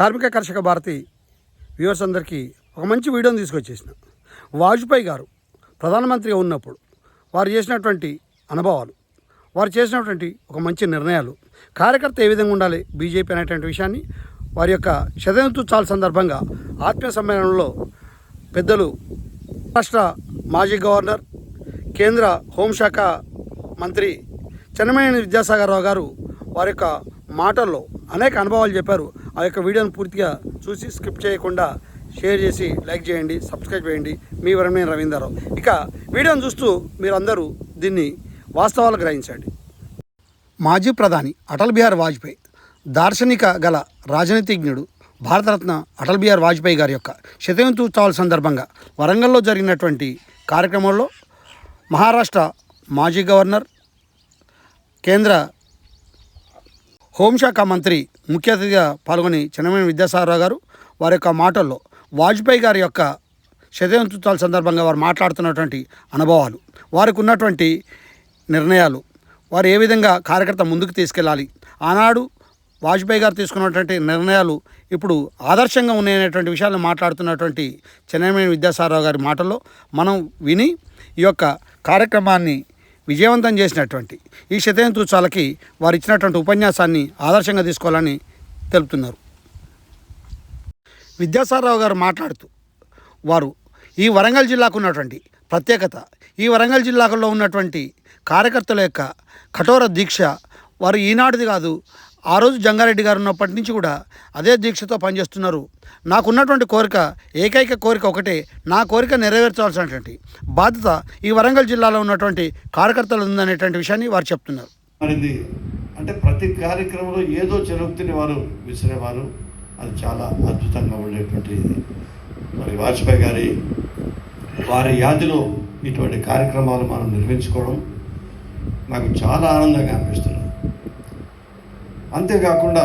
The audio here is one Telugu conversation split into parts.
కార్మిక కర్షక భారతి వ్యూవర్స్ అందరికీ ఒక మంచి వీడియోని తీసుకొచ్చేసిన. వాజ్పేయి గారు ప్రధానమంత్రిగా ఉన్నప్పుడు వారు చేసినటువంటి అనుభవాలు వారు చేసినటువంటి ఒక మంచి నిర్ణయాలు కార్యకర్త ఏ విధంగా ఉండాలి బీజేపీ అనేటువంటి విషయాన్ని వారి యొక్క శతదినోత్సవాల సందర్భంగా ఆత్మీయ సమ్మేళనంలో పెద్దలు రాష్ట్ర మాజీ గవర్నర్ కేంద్ర హోంశాఖ మంత్రి చెన్నమనేని విద్యాసాగర్ రావు గారు వారి యొక్క మాటల్లో అనేక అనుభవాలు చెప్పారు. ఆ యొక్క వీడియోను పూర్తిగా చూసి స్కిప్ చేయకుండా షేర్ చేసి లైక్ చేయండి సబ్స్క్రైబ్ చేయండి. మీ వరమే రవీందర్రావు. ఇక వీడియోను చూస్తూ మీరందరూ దీన్ని వాస్తవాలు గ్రహించండి. మాజీ ప్రధాని అటల్ బిహారీ వాజ్పేయి దార్శనిక గల రాజనీతిజ్ఞుడు భారతరత్న అటల్ బిహారీ వాజ్పేయి గారి యొక్క శతజయంతి ఉత్సవాల సందర్భంగా వరంగల్లో జరిగినటువంటి కార్యక్రమంలో మహారాష్ట్ర మాజీ గవర్నర్ కేంద్ర హోంశాఖ మంత్రి ముఖ్య అతిథిగా పాల్గొని చిన్నమైన విద్యాసాగరరావు గారు వారి యొక్క మాటల్లో వాజ్పేయి గారి యొక్క శతజయంతుత్వాల సందర్భంగా వారు మాట్లాడుతున్నటువంటి అనుభవాలు వారికి ఉన్నటువంటి నిర్ణయాలు వారు ఏ విధంగా కార్యకర్త ముందుకు తీసుకెళ్ళాలి ఆనాడు వాజ్పేయి గారు తీసుకున్నటువంటి నిర్ణయాలు ఇప్పుడు ఆదర్శంగా ఉన్నాయనేటువంటి విషయాలను మాట్లాడుతున్నటువంటి చెన్నమైన విద్యాసారావు గారి మాటల్లో మనం విని ఈ యొక్క కార్యక్రమాన్ని విజయవంతం చేసినటువంటి ఈ శతజయంతి వారు ఇచ్చినటువంటి ఉపన్యాసాన్ని ఆదర్శంగా తీసుకోవాలని తెలుపుతున్నారు. విద్యాసారరావు గారు మాట్లాడుతూ వారు ఈ వరంగల్ జిల్లాకు ఉన్నటువంటి ప్రత్యేకత ఈ వరంగల్ జిల్లాలో ఉన్నటువంటి కార్యకర్తల యొక్క కఠోర దీక్ష వారు ఈనాటిది కాదు ఆ రోజు జంగారెడ్డి గారు ఉన్నప్పటి నుంచి కూడా అదే దీక్షతో పనిచేస్తున్నారు. నాకున్నటువంటి కోరిక ఏకైక కోరిక ఒకటే నా కోరిక నెరవేర్చాల్సినటువంటి బాధ్యత ఈ వరంగల్ జిల్లాలో ఉన్నటువంటి కార్యకర్తలు ఉందనేటువంటి విషయాన్ని వారు చెప్తున్నారు. అంటే ప్రతి కార్యక్రమంలో ఏదో చెరుకుతిని వారు విసిరేవారు. అది చాలా అద్భుతంగా ఉండేటువంటి మరి వాజ్పేయి గారి వారి యాదిలో ఇటువంటి కార్యక్రమాలు మనం నిర్మించుకోవడం నాకు చాలా ఆనందంగా అనిపిస్తుంది. అంతేకాకుండా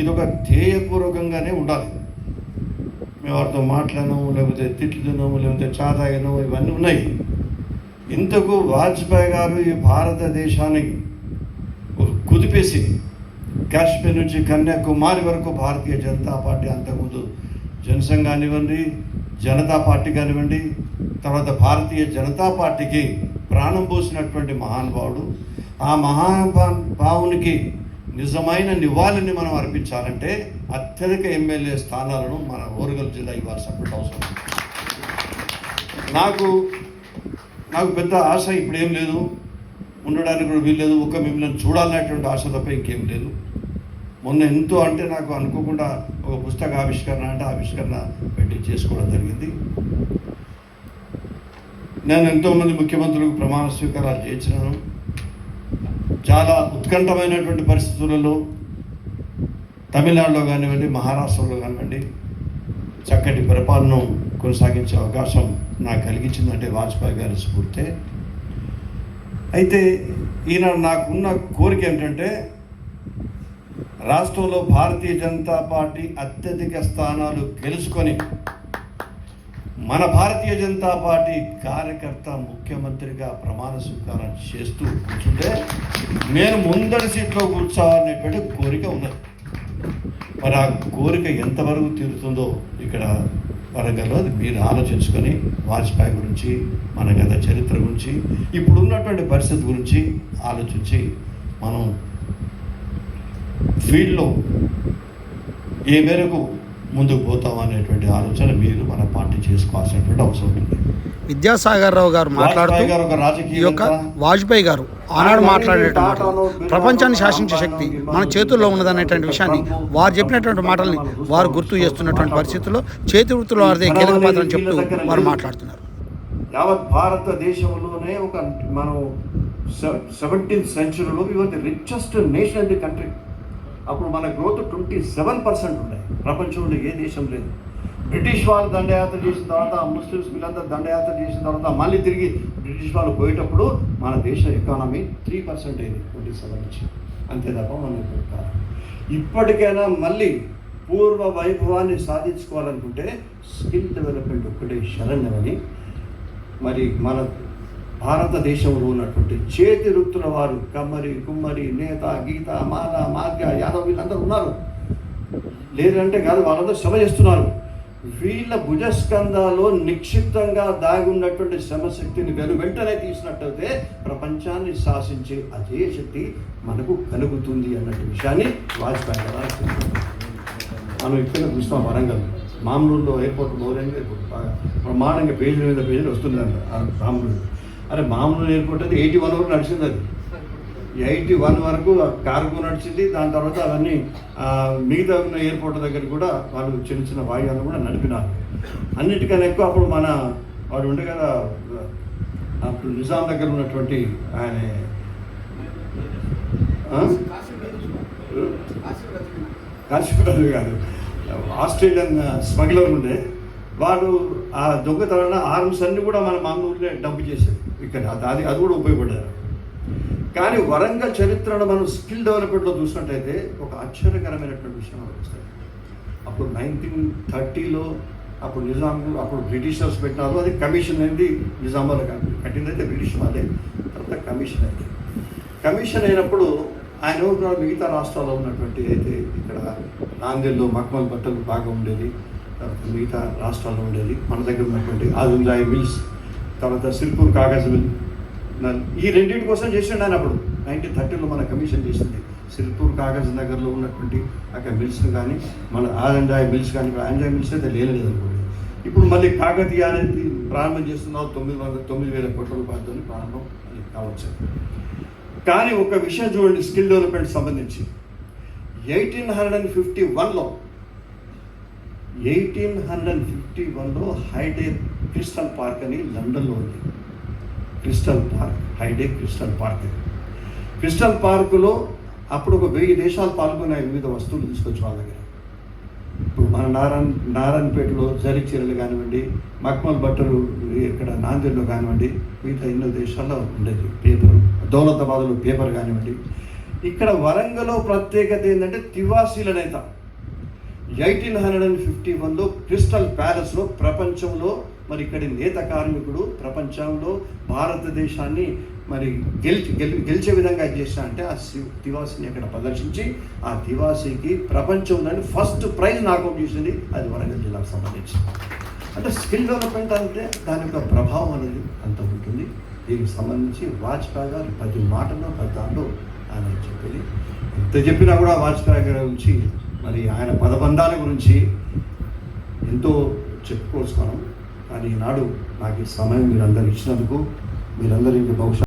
ఇది ఒక ధ్యేయపూర్వకంగానే ఉండాలి. మేము వారితో మాట్లాడినాము లేకపోతే తిట్లు తిన్నాము లేకపోతే చాదాగినాము ఇవన్నీ ఉన్నాయి. ఇంతకు వాజ్పేయి గారు ఈ భారతదేశానికి కుదిపేసి కాశ్మీర్ నుంచి కన్యాకుమారి వరకు భారతీయ జనతా పార్టీ అంతకుముందు జనసంఘ్ కానివ్వండి జనతా పార్టీ కానివ్వండి తర్వాత భారతీయ జనతా పార్టీకి ప్రాణం పోసినటువంటి మహానుభావుడు. ఆ మహానుభావునికి నిజమైన నివాళిని మనం అర్పించాలంటే అత్యధిక ఎమ్మెల్యే స్థానాలను మన ఓరుగల్ జిల్లా ఇవ్వాల్సినటువంటి అవసరం. నాకు నాకు పెద్ద ఆశ ఇప్పుడు ఏం లేదు. ఉండడానికి కూడా వీల్లేదు ఒక మిమ్మల్ని చూడాలనేటువంటి ఆశ తప్ప ఇంకేం లేదు. మొన్న ఎంతో అంటే నాకు అనుకోకుండా ఒక పుస్తక ఆవిష్కరణ అంటే ఆవిష్కరణ పెట్టి చేసుకోవడం జరిగింది. నేను ఎంతోమంది ముఖ్యమంత్రులకు ప్రమాణ స్వీకారాలు చేసినాను. చాలా ఉత్కంఠమైనటువంటి పరిస్థితులలో తమిళనాడులో కానివ్వండి మహారాష్ట్రలో కానివ్వండి చక్కటి పరిపాలన కొనసాగించే అవకాశం నాకు కలిగించిందంటే వాజ్పేయి గారి స్ఫూర్తే. అయితే ఈయన నాకున్న కోరిక ఏంటంటే రాష్ట్రంలో భారతీయ జనతా పార్టీ అత్యధిక స్థానాలు గెలుచుకొని మన భారతీయ జనతా పార్టీ కార్యకర్త ముఖ్యమంత్రిగా ప్రమాణ స్వీకారం చేస్తూ కూర్చుంటే నేను ముందరి సీట్లో కూర్చోవాలనేటువంటి కోరిక ఉన్నది. మరి ఆ కోరిక ఎంతవరకు తీరుతుందో ఇక్కడ వరంగల్లో అది మీరు ఆలోచించుకొని వాజ్పేయి గురించి మన గత చరిత్ర గురించి ఇప్పుడున్నటువంటి పరిస్థితి గురించి ఆలోచించి మనం ఫీల్డ్లో ఏ మేరకు ముందుకు పోతాం అనేటువంటి ఆలోచన మీరు మన పార్టీ చేసుకోవాల్సినటువంటి అవసరం ఉంటుంది విద్యాసాగర్ రావు గారు మాట్లాడుతూ ఈ యొక్క వాజ్పేయి గారు ఆనాడు మాట్లాడే మాటలు ప్రపంచాన్ని శాసించే శక్తి మన చేతుల్లో ఉన్నదనేటువంటి విషయాన్ని వారు చెప్పినటువంటి మాటల్ని వారు గుర్తు చేస్తున్నటువంటి పరిస్థితుల్లో చేతి వృత్తిలో వారిదే కీలక పాత్ర అని చెప్తూ వారు మాట్లాడుతున్నారు. యావత్ భారతదేశంలోనే ఒక మనం seventeenth సెంచురీలో the richest nation in the country అప్పుడు మన గ్రోత్ ట్వంటీ సెవెన్ పర్సెంట్ ఉన్నాయి ప్రపంచంలో ఏ దేశం లేదు. బ్రిటిష్ వాళ్ళు దండయాత్ర చేసిన తర్వాత ముస్లిమ్స్ వీళ్ళంతా దండయాత్ర చేసిన తర్వాత మళ్ళీ తిరిగి బ్రిటిష్ వాళ్ళు పోయేటప్పుడు మన దేశ ఎకానమీ త్రీ పర్సెంట్ అయింది ట్వంటీ సెవెన్ నుంచి. అంతే తప్ప మనం ఇప్పుడు కాదు. ఇప్పటికైనా మళ్ళీ పూర్వ వైభవాన్ని సాధించుకోవాలనుకుంటే స్కిల్ డెవలప్మెంట్ ఒక్కటే శరణ్యమని మరి మన భారతదేశంలో ఉన్నటువంటి చేతి వృత్తుల వారు కమ్మరి కుమ్మరి నేత గీత మాల మార్గ యాదవ్ వీళ్ళందరూ ఉన్నారు. లేదంటే కాదు వాళ్ళందరూ శ్రమ చేస్తున్నారు. వీళ్ళ భుజస్కంధాలో నిక్షిప్తంగా దాగి ఉన్నటువంటి శ్రమశక్తిని వెను వెంటనే తీసినట్టయితే ప్రపంచాన్ని శాసించే అదే శక్తి మనకు కలుగుతుంది అన్నట్టు విషయాన్ని వాజ్పేయి గారు మనం ఇక్కడ చూస్తాం వరంగల్. మామూలులో ఎయిర్పోర్ట్ మౌర్యంగా ఎయిర్పోర్ట్ బాగా ప్రమాణంగా పేజీల మీద పేజీలు వస్తుంది అంట అరే మామూలు ఎయిర్పోర్ట్ అయితే ఎయిటీ వన్ వరకు నడిచింది అది. ఎయిటీ వన్ వరకు కార్గో నడిచింది. దాని తర్వాత అవన్నీ మిగతా ఉన్న ఎయిర్పోర్ట్ దగ్గర కూడా వాళ్ళు చిన్న చిన్న వాయువులను కూడా నడిపినారు. అన్నిటికన్నా ఎక్కువ అప్పుడు మన వాడు ఉండే కదా అప్పుడు నిజాం దగ్గర ఉన్నటువంటి ఆయన ఆ? కాశీపతి కాదు ఆస్ట్రేలియన్ స్మగ్లర్ ఉండే. వాడు ఆ దొంగతనాల ఆర్మ్స్ అన్ని కూడా మన మామూలుగా డబ్బు చేశారు. ఇక్కడ అది అది కూడా ఉపయోగపడ్డారు. కానీ వరంగల్ చరిత్రను మనం స్కిల్ డెవలప్మెంట్లో చూసినట్టయితే ఒక ఆశ్చర్యకరమైనటువంటి విషయం మనకు వస్తుంది అప్పుడు నైన్టీన్ థర్టీలో అప్పుడు నిజాం అప్పుడు బ్రిటిషర్స్ పెట్టినారు. అది కమిషన్ అనేది నిజాం వాళ్ళ కట్టింది అయితే బ్రిటిష్ వాళ్ళే. తర్వాత కమిషన్ అయింది. కమిషన్ అయినప్పుడు ఆయన ఏమంటున్నారు మిగతా రాష్ట్రాల్లో ఉన్నటువంటి అయితే ఇక్కడ నాందేడ్లో మక్మల్ బట్టలు బాగా ఉండేది. తర్వాత మిగతా రాష్ట్రాల్లో ఉండేది. మన దగ్గర ఉన్నటువంటి ఆదుంజాయి మిల్స్. తర్వాత సిల్పూర్ కాగజ్ మిల్. ఈ రెండింటి కోసం చేసిండు ఆయన అప్పుడు. నైన్టీన్ థర్టీలో మన కమిషన్ చేసింది. సిల్పూర్ కాగజ్ నగర్లో ఉన్నటువంటి అక్కడ మిల్స్ని కానీ మన ఆదంజాయ్ మిల్స్ కానీ ఆంజాయ్ మిల్స్ అయితే లేలేదు అనుకోండి ఇప్పుడు మళ్ళీ కాకతీయ అనేది ప్రారంభం చేస్తున్నారు. తొమ్మిది వందల తొమ్మిది వేల కోట్ల రూపాయలతో ప్రారంభం అది కావచ్చు. కానీ ఒక విషయం చూడండి స్కిల్ డెవలప్మెంట్ సంబంధించి. ఎయిటీన్ హండ్రెడ్ అండ్ ఫిఫ్టీ వన్లో ఎయిటీన్ హండ్రెడ్ అండ్ ఫిఫ్టీ వన్లో హైడే క్రిస్టల్ పార్క్ అని లండన్లో ఉంది. Crystal park Hyde crystal park. Crystal పార్కులో అప్పుడు ఒక వెయ్యి దేశాలు పాల్గొన్నాయి వివిధ వస్తువులు తీసుకొచ్చి వాళ్ళ దగ్గర. ఇప్పుడు మన నారాయణ నారాయణపేటలో జరి చీరలు కానివ్వండి మక్మల్ బట్టలు ఇక్కడ నాందేడ్లో కానివ్వండి మిగతా ఎన్నో దేశాల్లో ఉండేది పేపర్ దౌలతాబాద్లో పేపర్ కానివ్వండి. ఇక్కడ వరంగల్లో ప్రత్యేకత ఏంటంటే తివాసీల నేత. ఎయిటీన్ హండ్రెడ్ అండ్ ఫిఫ్టీ వన్లో క్రిస్టల్ ప్యాలెస్లో ప్రపంచంలో మరి ఇక్కడి నేత కార్మికుడు ప్రపంచంలో భారతదేశాన్ని మరి గెలిచి గెలి గెలిచే విధంగా చేస్తా అంటే ఆ శివ్ తివాసిని అక్కడ ప్రదర్శించి ఆ తివాసికి ప్రపంచంలోని ఫస్ట్ ప్రైజ్ నాకు చేసింది. అది వరంగల్ జిల్లాకు సంబంధించి అంటే స్కిల్ డెవలప్మెంట్ అంటే దాని యొక్క ప్రభావం అనేది అంత ఉంటుంది. దీనికి సంబంధించి వాజ్పేయి గారు ప్రతి మాటలో ప్రతి దాంట్లో ఆయన చెప్పేది. ఎంత చెప్పినా కూడా వాజ్పేయి గారి గురించి మరి ఆయన పదబంధాల గురించి ఎంతో చెప్పుకోవచ్చు కానీ ఈనాడు నాకు ఈ సమయం మీరందరూ ఇచ్చినందుకు మీరందరికీ బహుశా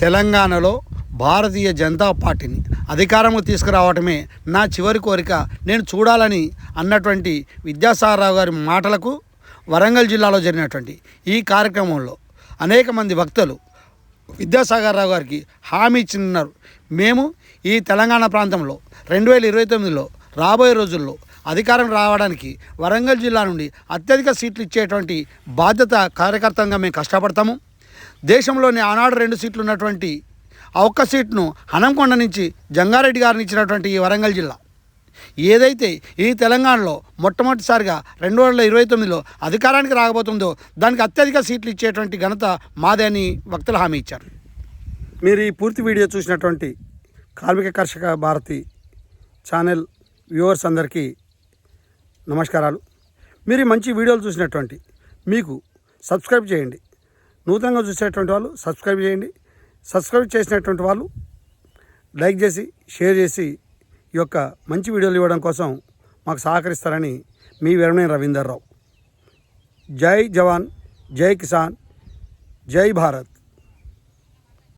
తెలంగాణలో భారతీయ జనతా పార్టీని అధికారంలో తీసుకురావటమే నా చివరి కోరిక. నేను చూడాలని అన్నటువంటి విద్యాసాగరరావు గారి మాటలకు వరంగల్ జిల్లాలో జరిగినటువంటి ఈ కార్యక్రమంలో అనేక మంది భక్తులు విద్యాసాగరరావు గారికి హామీ ఇచ్చిన్నారు మేము ఈ తెలంగాణ ప్రాంతంలో రెండు వేల ఇరవై తొమ్మిదిలో రాబోయే రోజుల్లో అధికారం రావడానికి వరంగల్ జిల్లా నుండి అత్యధిక సీట్లు ఇచ్చేటువంటి బాధ్యత కార్యకర్తంగా మేము కష్టపడతాము. దేశంలోని ఆనాడు రెండు సీట్లు ఉన్నటువంటి ఆ ఒక్క సీట్ను హనంకొండ నుంచి జంగారెడ్డి గారిని ఇచ్చినటువంటి ఈ వరంగల్ జిల్లా. ఏదైతే ఈ తెలంగాణలో మొట్టమొదటిసారిగా రెండు వేల ఇరవై తొమ్మిదిలో అధికారానికి రాకపోతుందో దానికి అత్యధిక సీట్లు ఇచ్చేటువంటి ఘనత మాదే అని వక్తలు హామీ ఇచ్చారు. మీరు ఈ పూర్తి వీడియో చూసినటువంటి కార్మిక కర్షక భారతి ఛానల్ వ్యూవర్స్ అందరికీ నమస్కారాలు. మీరు మంచి వీడియోలు చూసినటువంటి మీకు సబ్స్క్రైబ్ చేయండి. నూతనంగా చూసేటువంటి వాళ్ళు సబ్స్క్రైబ్ చేయండి. సబ్స్క్రైబ్ చేసినటువంటి వాళ్ళు లైక్ చేసి షేర్ చేసి ఈ యొక్క మంచి వీడియోలు ఇవ్వడం కోసం మాకు సహకరిస్తారని మీ వీరమణి రవీందర్ రావు. జై జవాన్ జై కిసాన్ జై భారత్.